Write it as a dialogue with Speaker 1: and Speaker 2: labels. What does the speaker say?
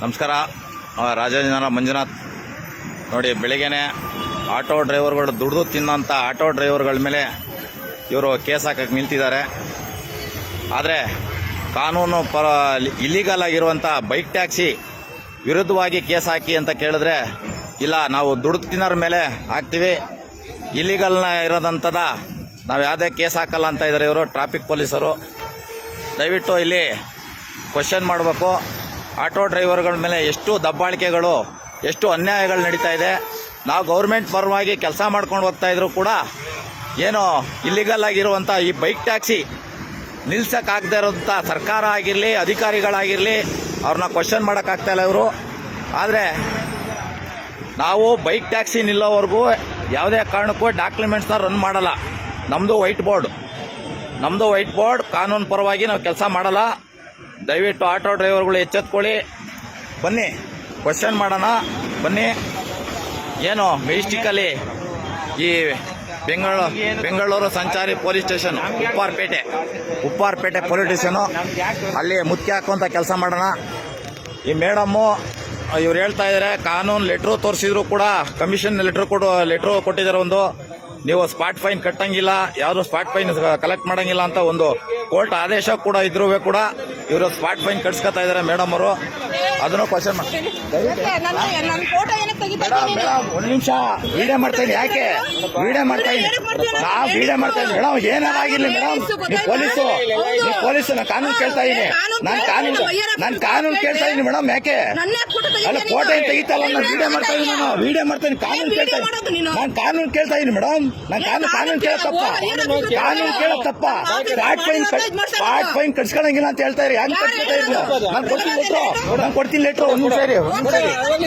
Speaker 1: ನಮಸ್ಕಾರ. ರಾಜಾಜಿನ ಮಂಜುನಾಥ್. ನೋಡಿ, ಬೆಳಿಗ್ಗೆನೆ ಆಟೋ ಡ್ರೈವರ್ಗಳು ದುಡ್ದು ತಿನ್ನೋಂಥ ಆಟೋ ಡ್ರೈವರ್ಗಳ ಮೇಲೆ ಇವರು ಕೇಸ್ ಹಾಕಕ್ಕೆ ನಿಲ್ತಿದ್ದಾರೆ. ಆದರೆ ಕಾನೂನು ಪರ ಇಲ್ಲಿಗಲ್ ಆಗಿರುವಂಥ ಬೈಕ್ ಟ್ಯಾಕ್ಸಿ ವಿರುದ್ಧವಾಗಿ ಕೇಸ್ ಹಾಕಿ ಅಂತ ಕೇಳಿದ್ರೆ, ಇಲ್ಲ, ನಾವು ತಿನ್ನೋರ ಮೇಲೆ ಹಾಕ್ತೀವಿ. ಇಲ್ಲಿಗಲ್ನ ಇರೋದಂಥದ ನಾವು ಯಾವುದೇ ಕೇಸ್ ಹಾಕಲ್ಲ ಅಂತ ಇದ್ದಾರೆ ಇವರು ಟ್ರಾಫಿಕ್ ಪೊಲೀಸರು. ದಯವಿಟ್ಟು ಇಲ್ಲಿ ಕ್ವಶನ್ ಮಾಡಬೇಕು. ಆಟೋ ಡ್ರೈವರ್ಗಳ ಮೇಲೆ ಎಷ್ಟು ದಬ್ಬಾಳಿಕೆಗಳು, ಎಷ್ಟು ಅನ್ಯಾಯಗಳು ನಡೀತಾ ಇದೆ. ನಾವು ಗೌರ್ಮೆಂಟ್ ಪರವಾಗಿ ಕೆಲಸ ಮಾಡ್ಕೊಂಡು ಹೋಗ್ತಾ ಇದ್ರು ಕೂಡ, ಏನು ಇಲ್ಲಿಗಲ್ ಆಗಿರುವಂಥ ಈ ಬೈಕ್ ಟ್ಯಾಕ್ಸಿ ನಿಲ್ಸಕ್ಕಾಗದೇ ಇರೋಂಥ ಸರ್ಕಾರ ಆಗಿರಲಿ, ಅಧಿಕಾರಿಗಳಾಗಿರಲಿ, ಅವ್ರನ್ನ ಕ್ವಶನ್ ಮಾಡೋಕ್ಕಾಗ್ತಾ ಇಲ್ಲ ಇವರು. ಆದರೆ ನಾವು ಬೈಕ್ ಟ್ಯಾಕ್ಸಿ ನಿಲ್ಲೋವರೆಗೂ ಯಾವುದೇ ಕಾರಣಕ್ಕೂ ಡಾಕ್ಯುಮೆಂಟ್ಸ್ನ ರನ್ ಮಾಡಲ್ಲ. ನಮ್ಮದು ವೈಟ್ ಬೋರ್ಡ್ ನಮ್ಮದು ವೈಟ್ ಬೋರ್ಡ್ ಕಾನೂನು ಪರವಾಗಿ ನಾವು ಕೆಲಸ ಮಾಡಲ್ಲ. ದಯವಿಟ್ಟು ಆಟೋ ಡ್ರೈವರ್ಗಳು ಎಚ್ಚೆತ್ಕೊಳ್ಳಿ. ಬನ್ನಿ ಕ್ವಶನ್ ಮಾಡೋಣ. ಬನ್ನಿ. ಏನು ಮೆಜೆಸ್ಟಿಕ್ಕಲ್ಲಿ ಈ ಬೆಂಗಳೂರು ಬೆಂಗಳೂರು ಸಂಚಾರಿ police station, Upparpete. Upparpete police station. ಅಲ್ಲಿ ಮುತ್ತಿ ಹಾಕುವಂಥ ಕೆಲಸ ಮಾಡೋಣ. ಈ ಮೇಡಮ್ಮು, ಇವ್ರು ಹೇಳ್ತಾ ಇದ್ದಾರೆ ಕಾನೂನು ಲೆಟ್ರು ತೋರಿಸಿದ್ರು ಕೂಡ, ಕಮಿಷನ್ ಲೆಟ್ರ್ ಕೊಡು, ಲೆಟ್ರು ಕೊಟ್ಟಿದ್ದಾರೆ ಒಂದು. ನೀವು ಸ್ಪಾಟ್ ಫೈನ್ ಕಟ್ಟಂಗಿಲ್ಲ, ಯಾರು ಸ್ಪಾಟ್ ಫೈನ್ ಕಲೆಕ್ಟ್ ಮಾಡಂಗಿಲ್ಲ ಅಂತ ಒಂದು ಕೋರ್ಟ್ ಆದೇಶ ಕೂಡ ಇದ್ರೂ ಕೂಡ ಇವರು ಸ್ಪಾಟ್ ಫೈನ್ ಕಟ್ಸ್ಕೊತಾ ಇದ್ದಾರೆ ಮೇಡಮ್ ಅವರು. ಅದನ್ನು ಕ್ವಶನ್ ಮಾಡಿ. ಮೇಡಮ್ ಒಂದ್ ನಿಮಿಷ. ವಿಡಿಯೋ ಮಾಡ್ತಾ ಇದ್ದೀನಿ. ಯಾಕೆ? ವಿಡಿಯೋ ಮಾಡ್ತಾ ಇದ್ದೀನಿ. ನಾ ವಿಡಿಯೋ ಮಾಡ್ತಾ ಇದ್ದೀನಿ. ಮೇಡಮ್ ಏನಾಗಿರ್ಲಿ ಮೇಡಮ್ ನೀವು ಪೊಲೀಸು ನೀವು ಪೊಲೀಸು ನಾನು ಕಾನೂನು ಕೇಳ್ತಾ ಇದ್ದೀನಿ. ನಾನು ಕಾನೂನು ನಾನು ಕಾನೂನು ಕೇಳ್ತಾ ಇದ್ದೀನಿ ಮೇಡಮ್ ಯಾಕೆ? ಅಲ್ಲ ಫೋಟೋ ಏನ್ ತೆಗಿತಲ್ಲ ನಾನು ವಿಡಿಯೋ ಮಾಡ್ತಾ ಇದ್ದೀನಿ ನಾನು. ವಿಡಿಯೋ ಮಾಡ್ತಾ ಇದ್ದೀನಿ. ಕಾನೂನು ಕೇಳ್ತಾ ಇದ್ದೀನಿ. ನಾನು. ಕಾನೂನು ಕೇಳ್ತಾ ಇದ್ದೀನಿ ಮೇಡಮ್. ನಾನು ಕಾನೂನು ಕಾನೂನು ಕೇಳೋ ತಪ್ಪ. ಕಾನೂನು ಕೇಳೋ ತಪ್ಪ. ಸ್ಪಾಟ್ ಫೈನ್ ಸ್ಪಾಟ್ ಫೈನ್ ಕಟ್ಸ್ಕೊಳಂಗಿಲ್ಲ ಅಂತ ಹೇಳ್ತಾ ಇರಿ ಯಾಕೆ ಕಟ್ಸ್ಕೊತಾ ಇದ್ರು ನಾನು ಕೊಡ್ತೀನಿ ಲೆಟ್ರು. ನಾನು ಕೊಡ್ತೀನಿ ಲೆಟ್ರು. ಒಂದು ಸರಿ ಒಂದು ಇರಿ.